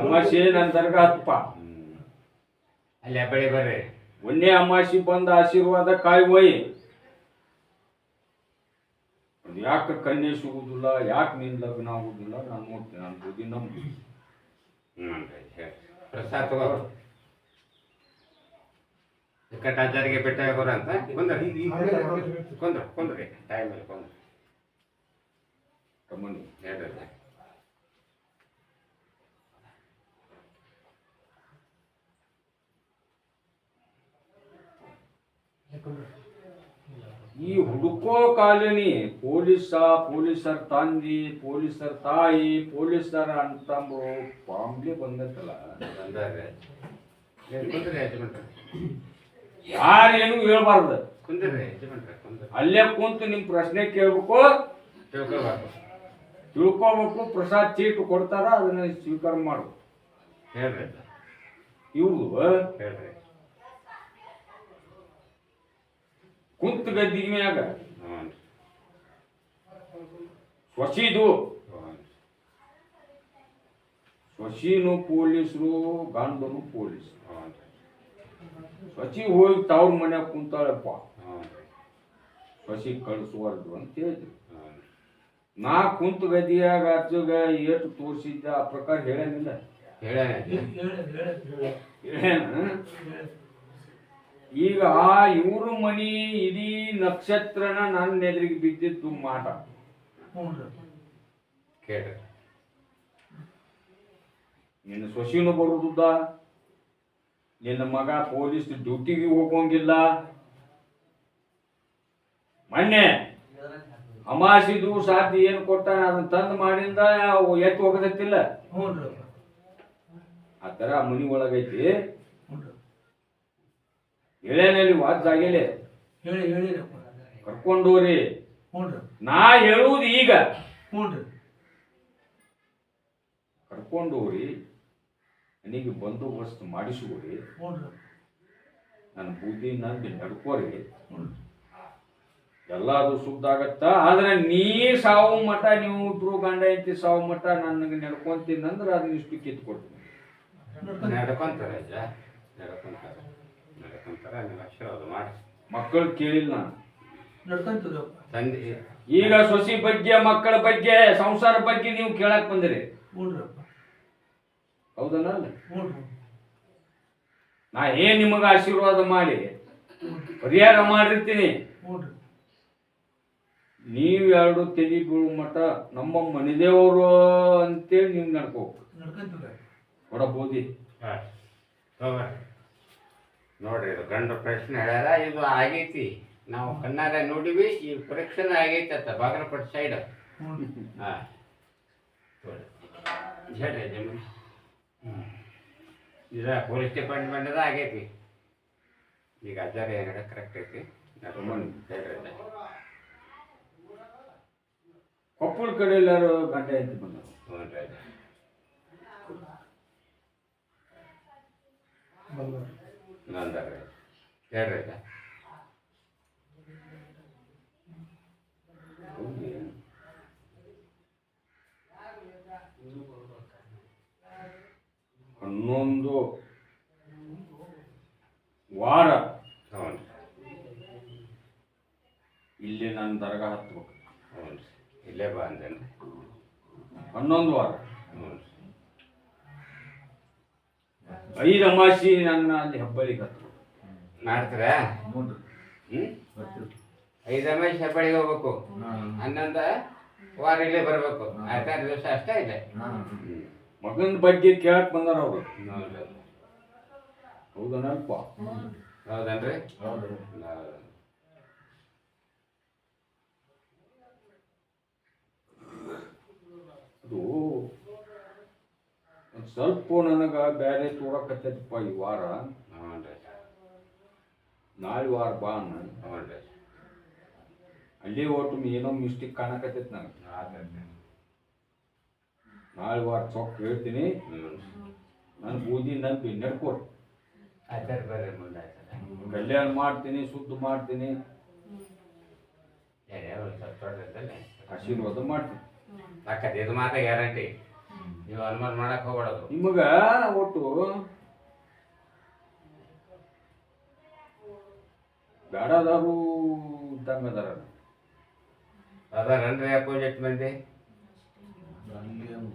ಅಮಾಸೆ ನನ್ನ ದರ್ಗಾ ಹತ್ತಪ್ಪ. ಅಲ್ಲಿ ಬೆಳೆ ಬರ್ರಿ. ಒಂದೇ ಅಮಾಸಿ ಬಂದ ಆಶೀರ್ವಾದ ಕಾಯಿ ಹೋಯಿ. ಯಾಕೆ ಕನ್ಯೆ ಸಿಗುದಿಲ್ಲ ಯಾಕೆ ನಿನ್ನ ಲಗ್ನ ಆಗುದಿಲ್ಲ ನಾನು ನೋಡ್ತೀನಿ ನಾನು ಬುದ್ಧಿ ನಂಬಿ. ಪ್ರಸಾದ್ ತಗೋ. ಕಟ್ಟಾಚಾರಿಗೆ ಬೆಟ್ಟ ಹೋಗೋರ ಅಂತ? ಕುಂದ್ರಿ. ಕುಂದ್ರ ಕುಂದ್ರಿ. ಟೈಮಲ್ಲಿ ಕುಂದ್ರಿ. ಕಮ್ಮನಿ ಹೇಳ್ರಿ. ಈ ಹುಡುಕೋ ಕಾಲನಿ ಪೊಲೀಸ ಪೊಲೀಸರ ತಂದಿ ಪೊಲೀಸರ ತಾಯಿ ಪೊಲೀಸರ ಅಂತಂಬರು ಬಾಂಬ್ಲಿ ಬಂದತ್ತಲ್ಲ. ಯಾರೇನು ಹೇಳ್ಬಾರ್ದು. ಅಲ್ಲೇ ಕುಂತು ನಿಮ್ ಪ್ರಶ್ನೆ ಕೇಳ್ಬೇಕು. ತಿಳ್ಕೊಬೇಕು ತಿಳ್ಕೊಬೇಕು ಪ್ರಸಾದ್ ಚೀಟ್ ಕೊಡ್ತಾರ ಅದನ್ನ ಸ್ವೀಕಾರ ಮಾಡು. ಹೇಳ್ರಿ ಇವ್ರು ಹೇಳ್ರಿ. ಕುಂತ ಗದ್ದಿಗೆ ಮ್ಯಾಗ. ಹ್ಞೂ ಸ್ವಸಿನು ಪೊಲೀಸರು ಗಂಡನು ಪೊಲೀಸ್. ಸ್ವಸಿ ಹೋಗಿ ತವ್ರ ಮನ್ಯಾಗ ಕುಂತಾಳಪ್ಪ. ಸ್ವಸಿ ಕಳಿಸುವಲ್ದು ಅಂತ ಹೇಳಿದ್ರು. ನಾ ಕುಂತ ಗದ್ದಿಯಾಗ ಅಜ್ಜಗ ಏಟು ತೋರಿಸಿದ್ದ ಆ ಪ್ರಕಾರ ಹೇಳೇನಿಲ್ಲ. ಹೇಳ ಈಗ ಆ ಇವರು ಮನಿ ಇಡೀ ನಕ್ಷತ್ರನ ನನ್ನ ಎದುರಿಗೆ ಬಿದ್ದಿದ್ದು ಮಾಟ. ಕೇಳ್ರಿ. ನಿನ್ನ ಸೊಸಿನೂ ಬರುದುದ್ದ? ನಿನ್ನ ಮಗ ಪೊಲೀಸ್ ಡ್ಯೂಟಿಗೆ ಹೋಗೋಂಗಿಲ್ಲ ಮೊನ್ನೆ ಅಮಾಸಿದು ಸಾಧ್ಯ ಏನು ಕೊಟ್ಟ ಅದನ್ನ ತಂದು ಮಾಡಿಂದ ಎತ್ತು ಹೋಗದತ್ತಿಲ್ಲ? ಆ ಥರ ಮನಿ ಒಳಗೈತಿ. ಹೇಳೇನಲ್ಲಿ ವಾಜ್ ಆಗಿಲ್ಲ ಹೇಳಿ. ಹೇಳಿ ಕರ್ಕೊಂಡೋರಿ. ನಾ ಹೇಳುವುದು ಈಗ. ಕರ್ಕೊಂಡು ಕರ್ಕೊಂಡೋರಿ ನನಗೆ ಬಂದೋಬಸ್ತ್ ಮಾಡಿಸಿಕೊಡಿ. ನನ್ನ ಬುದ್ಧಿ ನಂಬಿ ನಡ್ಕೋರಿ. ಎಲ್ಲ ಅದು ಆಗತ್ತ ಆದ್ರೆ ನೀ ಸಾವು ಮಠ ನೀವು ಇಬ್ರು ಗಂಡ ಐತಿ ಸಾವು ಮಠ ನನಗೆ ನಡ್ಕೊಂತೀನಿ ಅಂದ್ರೆ ಅದನ್ನ ಇಷ್ಟು ಕಿತ್ತು ಕೊಡ್ತೀನಿ ನಡ್ಕೊಂತಾರೆ ಅಜ್ಜ? ನಡ್ಕೊಂತಾರೆ. ನೀವು ಆಶೀರ್ವಾದ ಮಾಡಿ. ಮಕ್ಕಳು ಕೇಳಿಲ್ಲ. ನಾನು ನಡ್ಕೊಂತದಪ್ಪ. ತಂದೆ ಈಗ ಸೊಸಿ ಬಗ್ಗೆ ಮಕ್ಕಳ ಬಗ್ಗೆ ಸಂಸಾರ ಬಗ್ಗೆ ನೀವು ಕೇಳಕ್ ಬಂದಿರಿ. ಹ್ಞೂನ್ರಪ್ಪ ಹೌದಲ್ಲ? ಹ್ಞೂ ನಾ ಏನ್ ನಿಮಗ ಆಶೀರ್ವಾದ ಮಾಡಿ ಪರಿಹಾರ ಮಾಡಿರ್ತೀನಿ. ನೀವ್ ನೀವು ಎರಡು ತೆಲಿ ಬೀಳು ಮಠ ನಮ್ಮ ಮನೆದೇವರು ಅಂತೇಳಿ ನೀವು ನಡ್ಕೋಬೇಕು. ನಡ್ಕೊಂತದ. ಕೊಡಬೋದಿ ಹಾಂ. ತಗೋರಿ ನೋಡ್ರಿ ಇದು ಗಂಡು ಪ್ರಶ್ನೆ ಹೇಳ್ಯಾರ ಇದು ಆಗೈತಿ. ನಾವು ಕಣ್ಣಾರೆ ನೋಡಿವಿ ಈ ಪರೀಕ್ಷೆನ ಆಗೈತಿ ಅಂತ ಬಾಗಲಕೋಟೆ ಸೈಡ್ ಹಾಂ. ಹೇಳ್ರಿ ಜಮೀನು ಹ್ಞೂ ಇದು ಪೊಲೀಸ್ ಡಿಪಾರ್ಟ್ಮೆಂಟದ ಆಗೈತಿ. ಈಗ ಅಜ್ಜಾರ ಏನಾರ ಕರೆಕ್ಟ್ ಐತಿ. ಹೇಳ್ರಿ. ಕೊಪ್ಪಳ ಕಡೆ ಎಲ್ಲಾರು ಗಂಟೆ ಐತಿ ಬಂದ ಹ್ಞೂ ರೀ ಬಂಗಾರ ಹೇಳ್ರಿ. ಹನ್ನೊಂದು ವಾರ. ಹ್ಞೂ ರೀ ಇಲ್ಲಿ ನನ್ನ ದರ್ಗಾ ಹತ್ಬೇಕು. ಹ್ಞೂ ರೀ ಇಲ್ಲೇ ಬಾ ಅಂದೇನ್ರಿ ಹನ್ನೊಂದು ವಾರ. ಹ್ಞೂ ಐದು ಅಮಾಸಿ ನನ್ನ ಅಲ್ಲಿ ಹೆಬ್ಬಳಿಗೆ ಹತ್ತು ಮಾಡ್ತೀರಾ? ಹ್ಞೂ ಐದು ರಮೇಶ್ ಹೆಬ್ಬಳ್ಳಿಗೆ ಹೋಗ್ಬೇಕು. ಹನ್ನೊಂದು ವಾರ ಇಲ್ಲೇ ಬರಬೇಕು. ಆಯ್ತಾರು ದಿವಸ ಅಷ್ಟೇ ಇದೆ. ಮಗನ ಬಗ್ಗೆ ಕೇಳಕ್ ಬಂದಾರ ಅವರು. ಹೌದನಪ್ಪ ಹೌದನ್ರಿ? ಹೌದು. ಹೌದು. ಅದು ಸ್ವಲ್ಪ ನನಗೆ ಬೇರೆ ತೋಡಕತ್ತೈತಪ್ಪ ಈ ವಾರ. ನಾಳೆ ವಾರ ಬಾ ಅನ್ನ ಅಲ್ಲಿ ಒಟ್ಟು ಏನೋ ಮಿಸ್ಟೇಕ್ ಕಾಣಕತ್ತೈತಿ ನನಗೆ. ಆತೈತಿ. ನಾಳೆ ವಾರ ಚೊಕ್ ಹೇಳ್ತೀನಿ. ನನ್ನ ಬೂದಿ ನಂಬಿ ನಡ್ಕೊಡಿ ಆಯ್ತಾರ ಬರ್ರಿ ಮುಂದೆ ಕಲ್ಯಾಣ ಮಾಡ್ತೀನಿ ಶುದ್ಧ ಮಾಡ್ತೀನಿ. ಯಾರ್ಯಾರು ಸ್ವಲ್ಪ ದೊಡ್ಡದಲ್ಲೇ ಆಶೀರ್ವಾದ ಮಾಡ್ತೀನಿ. ಅಕ್ಕ ಇದು ಮಾತ್ರ ಗ್ಯಾರಂಟಿ. ನೀವು ಅನುಮಾನ ಮಾಡಕ್ ಹೋಗ್ಬಾರ್ದು. ನಿಮಗ ಒಟ್ಟು ಬೇಡದಾರು ಇದ್ದಂಗ ಅದಾರ ಅದಾರನ್ರಿ ಅಪೋಸಿಟ್ ಮಂದಿ?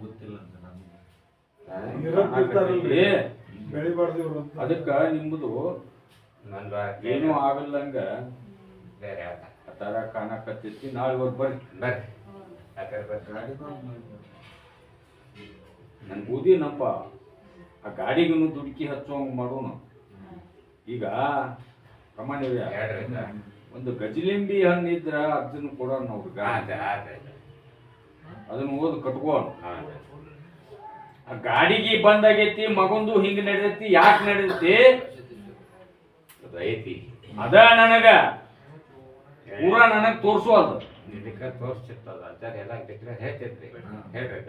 ಗೊತ್ತಿಲ್ಲ ಅಂತ ನಮ್ಗೆ. ಹಾ? ಇರೋದಿರ್ತಾರಲ್ರಿ ಏ, ಬೆಳಿಬಾರ್ದು ಇವ್ರು ಅಂತ. ಅದಕ್ಕ ನಿಮ್ಮದು ಏನು ಏನೂ ಆಗಲ್ಲಂಗ ಬೇರೆ ಆತ ಕಾಣಕತ್ತಿ ಕಾಣಕತ್ತೈತಿ ನಾಳೆ ಬರ್ರಿ. ಬರ್ರಿ. ಬರ್ರಿ. ನನ್ನ ಬೂದಿ ನಪ್ಪ ಆ ಗಾಡಿಗೂ ದುಡುಕಿ ಹಚ್ಚೋಂಗ್ ಮಾಡೋಣ ಈಗ ಪ್ರಮಾಣವೇ ಒಂದು ಗಜಲಿಂಬಿ ಹಣ್ಣು ಇದ್ರ ಅದನ್ನು ಕೊಡೋಣ ಅವ್ರಿಗೆ ಅದನ್ನು ಓದು ಕಟ್ಕೋಣ ಆ ಗಾಡಿಗೆ ಬಂದಾಗೈತಿ ಮಗೊಂದು ಹಿಂಗ್ ನಡೆದೈತಿ ಯಾಕೆ ನಡೆದೈತಿ? ಅದು ಐತಿ ಅದ ನನಗ. ಪೂರ ನನಗ್ ತೋರ್ಸು ಅದು. ತೋರಿಸ್ತಿರ್ತದ ಆಚಾರ ಎಲ್ಲ ಹೇಳ್ತಿದ್ರಿ. ಹೇಳ್ರಿ.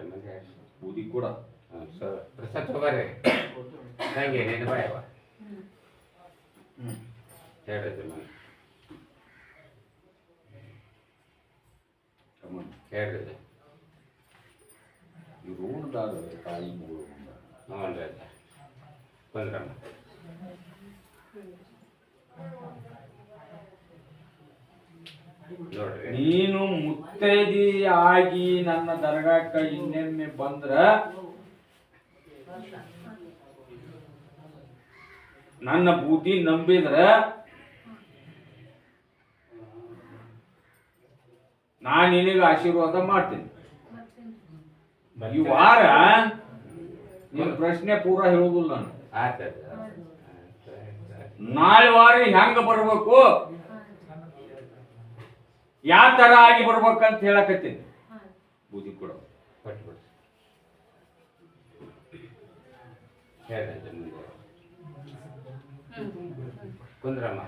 ಅದು ಮಂದಿ ಹೇಳ್ರಿ ಬೂದಿ ಕೂಡ ಹ್ಮ್, ಸರ್ ಪ್ರಸಾದ್ ತಗೋರಿ ನಂಗೆ ನೀನು ಬಾಯವ ಹೇಳ್ರಿ ಅದು ಮಂದಿ ಕಮನ್. ಹೇಳ್ರಿ ಅದು. ಈ ಋಣದಾರ ತಾಯಿ ಮಗಳು ಬಂದ. ಹ್ಞೂ ರೀ ಅಜ್ಜ ಕುಂದ್ರಮ್ಮ ನೋಡ್ರಿ ನೀನು ಮುತ್ತೈದಿ ಆಗಿ ನನ್ನ ದರ್ಗಾಕ ಇನ್ನೊಮ್ಮೆ ಬಂದ್ರ ನನ್ನ ಬೂದಿ ನಂಬಿದ್ರ ನಾ ನಿನಗೆ ಆಶೀರ್ವಾದ ಮಾಡ್ತೀನಿ. ಈ ವಾರ ನಿನ್ ಪ್ರಶ್ನೆ ಪೂರ ಹೇಳುದಿಲ್ಲ ನಾನು. ನಾಳೆ ವಾರ ಹೆಂಗ ಬರ್ಬೇಕು? ಯಾವ ತರ ಆಗಿ ಬರ್ಬೇಕಂತ ಹೇಳಕತ್ತೀನಿ. ಬೂದಿ ಕೂಡ. ಕುಂದ್ರಮ್ಮ.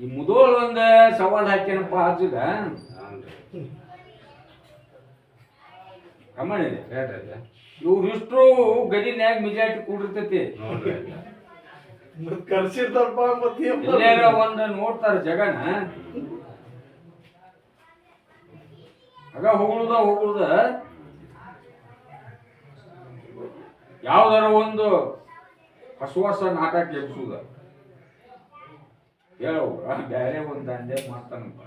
ಈ ಮುದೋಳ್ ಒಂದ ಸವಾಲ್ ಹಾಕ್ಯಾನಪ್ಪ ಅಜ್ಜಗ ಕಮ್ಮ ಇವ್ರಿಷ್ಟು ಗದಿನ್ಯಾಗ ಮಿಜಾಟಿ ಕೂಡಿರ್ತೈತಿ. ನೋಡ್ರಿ ಕರ್ಸಿರ್ತಾರಪ್ಪ ಮತ್ತೆ ಒಂದ್ ನೋಡ್ತಾರ ಜಗನ. ಆಗ ಹೋಗುದ ಹೋಗುದ ಯಾವ್ದಾರ ಒಂದು ಹೊಸ ಹೊಸ ನಾಟಕ ಎಬ್ಸುದ. ಹೇಳವ್ರ ಬೇರೆ ಒಂದ್ ದಂಧೆ ಮಾಡ್ತಾನಪ್ಪ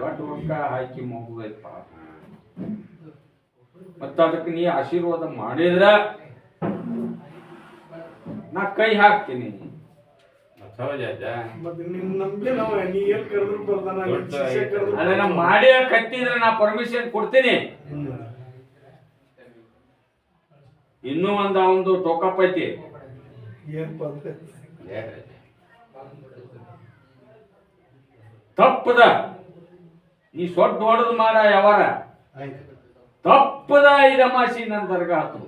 ದೊಡ್ಡ ರೊಕ್ಕ ಹಾಕಿ ಮಗುದೈತಪ್ಪ ಮತ್ತ ಅದಕ್ಕೆ ನೀ ಆಶೀರ್ವಾದ ಮಾಡಿದ್ರ ನಾ ಕೈ ಹಾಕ್ತೀನಿ ಮತ್ತೆ ಹೌದು ಅಜ್ಜ ಮತ್ತೆ ನಿನ್ ನಂಬಿಕೆ ನಾವ್ ನೀ ಏನ್ ಕರೆದ್ರು ಬರ್ತಾನ ನಿನ್ ದೊಡ್ಡ ಕೈ ಹಾಕ್ತೀನಿ. ಅದನ್ನ ಮಾಡಿ ಕತ್ತಿದ್ರೆ ನಾ ಪರ್ಮಿಷನ್ ಕೊಡ್ತೀನಿ. ಇನ್ನೂ ಒಂದು ಒಂದು ಟೋಕಪ್ ಐತಿ. ತಪ್ಪದ. ಈ ಸೊಡ್ಡ ಹೊಡೆದ್ ಮಾಡ ಯಾವಾರ. ತಪ್ಪದ ಐದಮಾಸಿ ನನ್ನ ದರ್ಗ ಆತು.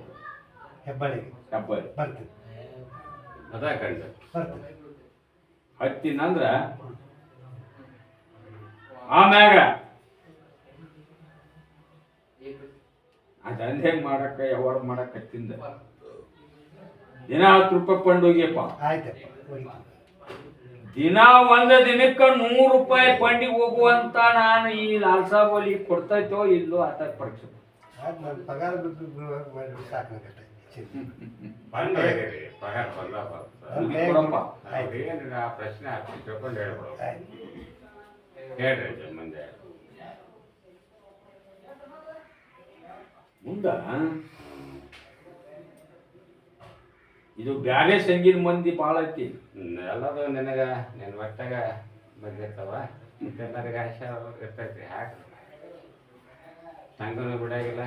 ಹೆಬ್ಬಳ್ಳಿ ಹೆಬ್ಬಳ್ಳಿ ಬರ್ತೀನಿ. ಅದ ಕಂಡ ಹತ್ತಿನಂದ್ರ ಆಮ್ಯಾಗ ಆ ದಂಧೆ ಮಾಡಕ್ಕ ಯಾವಾಗ ಮಾಡಕ್ ಹತ್ತಿಂದ? ದಿನ ಹತ್ತು ರೂಪಾಯಿ ಕೊಂಡೋಗಿಯಪ್ಪ ಆಯ್ತಪ್ಪ ದಿನ ಒಂದ ದಿನಕ್ಕ ನೂರು ರೂಪಾಯಿ ಪಂಡಿಗೆ ಹೋಗುವಂತ ನಾನು ಈ ಲಾಲ್ಸಾ ಬೋಲಿ ಕೊಡ್ತೈತೋ ಇಲ್ಲೋ ಆತ ಪರೀಕ್ಷೆ. ಪಗಾರ ಏನಿಲ್ಲ ಆ ಪ್ರಶ್ನೆ ಹಾಕಿ ತಿಳ್ಕೊಂಡು ಹೇಳ್ಬಿಡು. ಹೇಳ್ರಿ ಮುಂದೆ. ಮುಂದ? ಇದು ಬ್ಯಾರೆ ಸಂಗೀತ ಮಂದಿ ಭಾಳ ಐತಿ. ಎಲ್ಲದು ನಿನಗ ನಿನ್ನ ಒಟ್ಟಾಗ ಬಂದಿರ್ತಾವ. ಎಲ್ಲರಿಗೆ ಆಶೆ ಇರ್ತೈತಿ. ಹಾಕಿ. ಸಂಘನೂ ಬಿಡಾಗಿಲ್ಲ.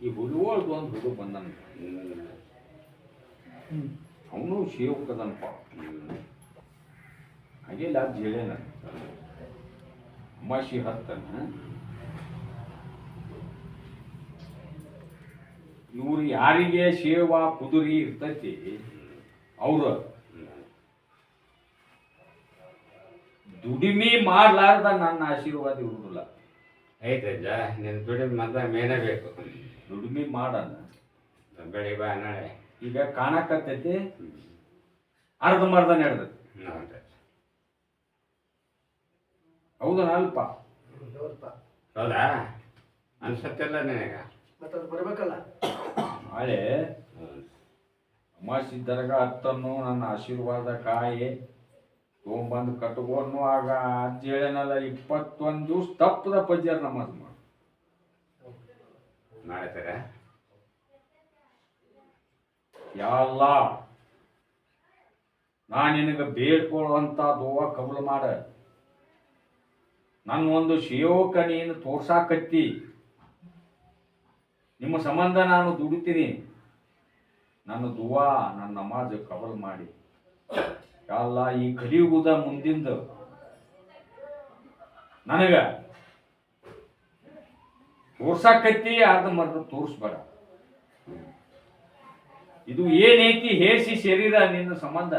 ಈ ಹುಡುಗಳ್ದು ಒಂದು ಹುಡುಗ ಬಂದನ. ಅವನು ಶಿವಕ್ಕದನಪ್ಪ. ಹಾಗೆ ಲಾಜ್ ಹೇಳೇನ ಅಮಾಶಿ ಹತ್ತನ ಇವ್ರು ಯಾರಿಗೆ ಸೇವಾ ಕುದುರಿ ಇರ್ತೈತಿ ಅವರು. ದುಡಿಮೆ ಮಾಡ್ಲಾರ್ದ ನನ್ನ ಆಶೀರ್ವಾದ ಇರುವುದಿಲ್ಲ ಐತಜ್ಜ ನಿನ್ನ ದುಡಿಮೆ ಮೊದಲ ಮೇನೇ ಬೇಕು ದುಡಿಮೆ ಮಾಡಲ್ಲ. ಬೆಳಿ ಬಾ ನಾಳೆ. ಈಗ ಕಾಣಕತ್ತೈತಿ. ಅರ್ಧ ಮರ್ಧ ನಡೆದೈತಿ ಹೌದ. ಅಲ್ಪ? ಹೌದಾ? ಅನ್ಸತ್ತಿಲ್ಲ ನಿನಗ. ಮತ್ತೆ ಅದು ಬರ್ಬೇಕಲ್ಲ? ನಾಳೆ ಅಮಾಸಿ ದರ್ಗ ಹತ್ತನ್ನು ನನ್ನ ಆಶೀರ್ವಾದ ಕಾಯಿ. ತೊಗೊಂಬಂದು ಕಟ್ಕೊಂಡು ಆಗ ಅಂತ ಹೇಳೇನಲ್ಲ ಇಪ್ಪತ್ತೊಂದು ದಿವ್ಸ ತಪ್ಪದ ಪಜ್ಜರ್ ನಮಾಜ್ ಮಾಡು ನಾಳೆ ತರ ಯಾಲ್ಲ ನಾ ನಿನಗೆ ಬೇಡ್ಕೊಳ್ಳುವಂಥ ದುವಾ ಕಬಲು ಮಾಡ. ನನ್ನ ಒಂದು ನೀನು ತೋರ್ಸಾಕತ್ತಿ. ನಿಮ್ಮ ಸಂಬಂಧ ನಾನು ದುಡಿತೀನಿ. ನನ್ನ ದುವಾ, ನನ್ನ ನಮಾಜ್ ಕಬಲ್ ಮಾಡಿ. ಯಾಲ್ಲ ಈ ಕಲಿಯುಗದ ಮುಂದಿಂದ ನನಗ ತೋರ್ಸಾಕತ್ತಿ ಅರ್ಧ ಮರ್ದ ತೋರಿಸ್ಬೇಡ. ಇದು ಏನೈತಿ ಹೇಸಿ ಶರೀರ ನಿನ್ನ ಸಂಬಂಧ?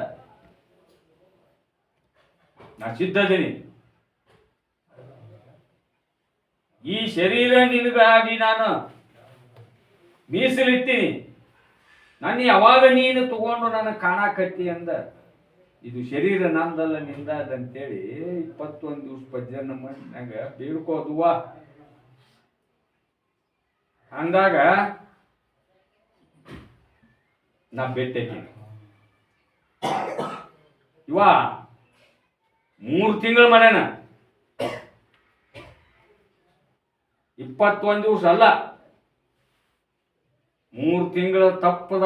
ನಾ ಸಿದ್ಧದೀನಿ. ಈ ಶರೀರ ನಿನಗಾಗಿ ನಾನು ಮೀಸಲಿತ್ತೀನಿ ನನ್ನ ಯಾವಾಗ ನೀನು ತಗೊಂಡು ನನಗೆ ಕಾಣಾಕತ್ತಿ ಅಂದ? ಇದು ಶರೀರ ನಂದಲ್ಲ ನಿಂದ ಅದಂತೇಳಿ ಇಪ್ಪತ್ತೊಂದು ದಿವಸ ಪಜ್ಜನ ಮಣ್ಣಾಗ ಬೇಡ್ಕೋದುವ ಅಂದಾಗ ನಾ ಬೆಟ್ಟೈತಿ ಇವ ಮೂರು ತಿಂಗಳ ಮನೆನ ಇಪ್ಪತ್ತೊಂದು ದಿವಸ ಅಲ್ಲ. ಮೂರು ತಿಂಗಳ ತಪ್ಪದ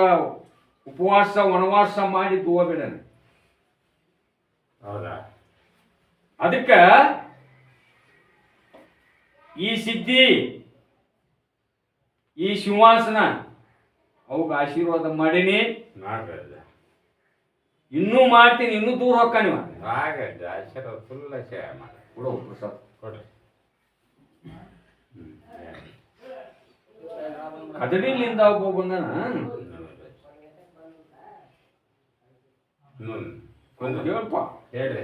ಉಪವಾಸ ವನವಾಸ ಮಾಡಿ ಬಿಡನ ಹೌದಾ? ಅದಕ್ಕ ಈ ಸಿದ್ಧಿ ಈ ಸಿಂಹಾಸನ ಅವಾಗ ಆಶೀರ್ವಾದ ಮಾಡೀನಿ. ಮಾಡ್ಬೇಡ ಇನ್ನೂ ಮಾಡ್ತೀನಿ ಇನ್ನೂ ದೂರ ಹೋಗ್ಕ ನೀವು. ಆಶೀರ್ವಾದ ಫುಲ್ ಸೇವೆ ಮಾಡಿ. ಕೊಡು ಪ್ರಸಾದ್ ಕೊಡ್ರಿ. ಕದಡಿಲಿಂದ ಒಬ್ಬ ಬಂದನ? ಹ್ಞೂ ಒಂದು ಹೇಳ್ಪ. ಹೇಳ್ರಿ